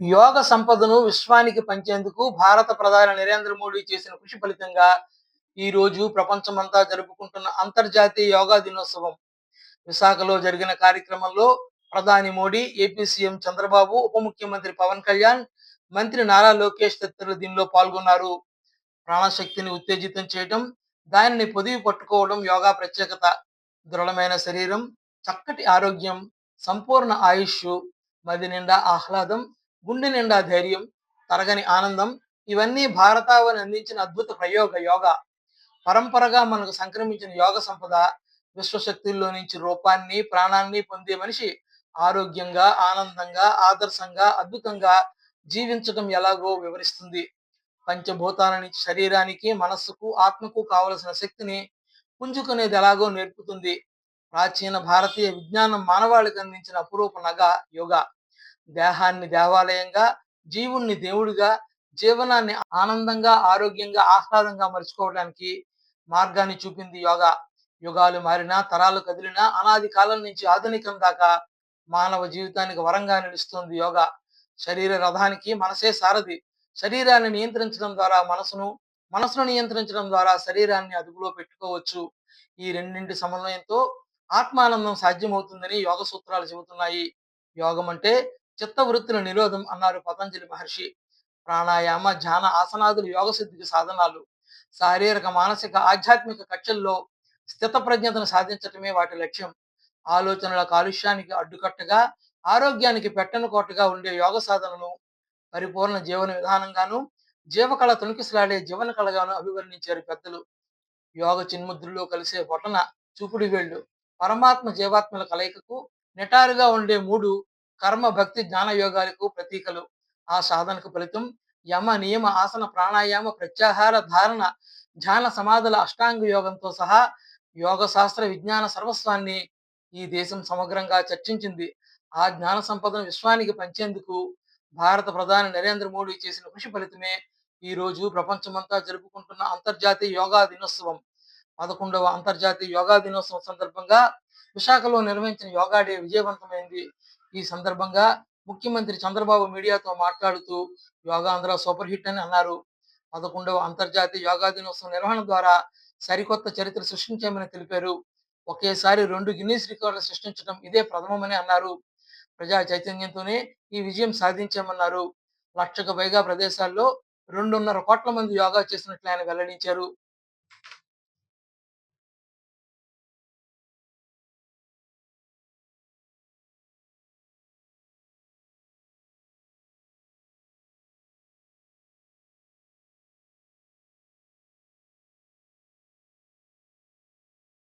యోగ సంపదను విశ్వానికి పంచేందుకు భారత ప్రధాని నరేంద్ర మోడీ చేసిన కృషి ఫలితంగా ఈ రోజు ప్రపంచమంతా జరుపుకుంటున్న అంతర్జాతీయ యోగా దినోత్సవం. విశాఖలో జరిగిన కార్యక్రమంలో ప్రధాని మోడీ ఏపీ సీఎం చంద్రబాబు ఉప ముఖ్యమంత్రి పవన్ కళ్యాణ్ మంత్రి నారా లోకేష్ తదితరులు దీనిలో పాల్గొన్నారు. ప్రాణశక్తిని ఉత్తేజితం చేయడం దానిని పొదివి పట్టుకోవడం యోగా ప్రత్యేకత. దృఢమైన శరీరం చక్కటి ఆరోగ్యం సంపూర్ణ ఆయుష్ మది నిండా ఆహ్లాదం గుండె నిండా ధైర్యం తరగని ఆనందం ఇవన్నీ భారతావని అందించిన అద్భుత ప్రయోగ యోగ. పరంపరగా మనకు సంక్రమించిన యోగ సంపద విశ్వశక్తుల్లో నుంచి రూపాన్ని ప్రాణాన్ని పొందే మనిషి ఆరోగ్యంగా ఆనందంగా ఆదర్శంగా అద్భుతంగా జీవించడం ఎలాగో వివరిస్తుంది. పంచభూతాల నుంచి శరీరానికి మనస్సుకు ఆత్మకు కావలసిన శక్తిని పుంజుకునేది ఎలాగో నేర్పుతుంది. ప్రాచీన భారతీయ విజ్ఞానం మానవాళికి అందించిన అపురూప నగ యోగా. దేహాన్ని దేవాలయంగా జీవుణ్ణి దేవుడిగా జీవనాన్ని ఆనందంగా ఆరోగ్యంగా ఆహ్లాదంగా మలుచుకోవడానికి మార్గాన్ని చూపింది యోగా. యుగాలు మారినా తరాలు కదిలినా అనాది కాలం నుంచి ఆధునికం దాకా మానవ జీవితానికి వరంగా నిలుస్తుంది యోగా. శరీర రథానికి మనసే సారథి. శరీరాన్ని నియంత్రించడం ద్వారా మనసును మనసును నియంత్రించడం ద్వారా శరీరాన్ని అదుపులో పెట్టుకోవచ్చు. ఈ రెండింటి సమన్వయంతో ఆత్మానందం సాధ్యమవుతుందని యోగ సూత్రాలు చెబుతున్నాయి. యోగం అంటే చిత్తవృత్తుల నిరోధం అన్నారు పతంజలి మహర్షి. ప్రాణాయామ ధ్యాన ఆసనాదులు యోగసిద్ధికి సాధనాలు. శారీరక మానసిక ఆధ్యాత్మిక కక్షల్లో స్థిత ప్రజ్ఞతను సాధించటమే వాటి లక్ష్యం. ఆలోచనల కాలుష్యానికి అడ్డుకట్టగా ఆరోగ్యానికి పెట్టను కోటగా ఉండే యోగ సాధనను పరిపూర్ణ జీవన విధానంగాను జీవకళ తొణికిసలాడే జీవన కళగాను అభివర్ణించారు పెద్దలు. యోగ చిన్ముద్రులో కలిసే బొటన చూపుడు వేళ్ళు. పరమాత్మ జీవాత్మల కలయికకు నిటారుగా ఉండే మూడు కర్మ భక్తి జ్ఞాన యోగాలకు ప్రతీకలు. ఆ సాధనకు ఫలితం యమ నియమ ఆసన ప్రాణాయామ ప్రత్యాహార ధారణ ధ్యాన సమాధుల అష్టాంగ యోగంతో సహా యోగ శాస్త్ర విజ్ఞాన సర్వస్వాన్ని ఈ దేశం సమగ్రంగా చర్చించింది. ఆ జ్ఞాన సంపదను విశ్వానికి పంచేందుకు భారత ప్రధాని నరేంద్ర మోడీ చేసిన కృషి ఫలితమే ఈ రోజు ప్రపంచమంతా జరుపుకుంటున్న అంతర్జాతీయ యోగా దినోత్సవం. పదకొండవ అంతర్జాతీయ యోగా దినోత్సవం సందర్భంగా విశాఖలో నిర్వహించిన యోగా డే విజయవంతమైంది. ఈ సందర్భంగా ముఖ్యమంత్రి చంద్రబాబు మీడియాతో మాట్లాడుతూ యోగా ఆంధ్ర సూపర్ హిట్ అని అన్నారు. పదకొండవ అంతర్జాతీయ యోగా దినోత్సవం నిర్వహణ ద్వారా సరికొత్త చరిత్ర సృష్టించామని తెలిపారు. ఒకేసారి రెండు గిన్నీస్ రికార్డులు సృష్టించడం ఇదే ప్రథమమని అన్నారు. ప్రజా చైతన్యంతోనే ఈ విజయం సాధించామన్నారు. లక్షకు పైగా ప్రదేశాల్లో రెండున్నర కోట్ల మంది యోగా చేసినట్లు ఆయన వెల్లడించారు.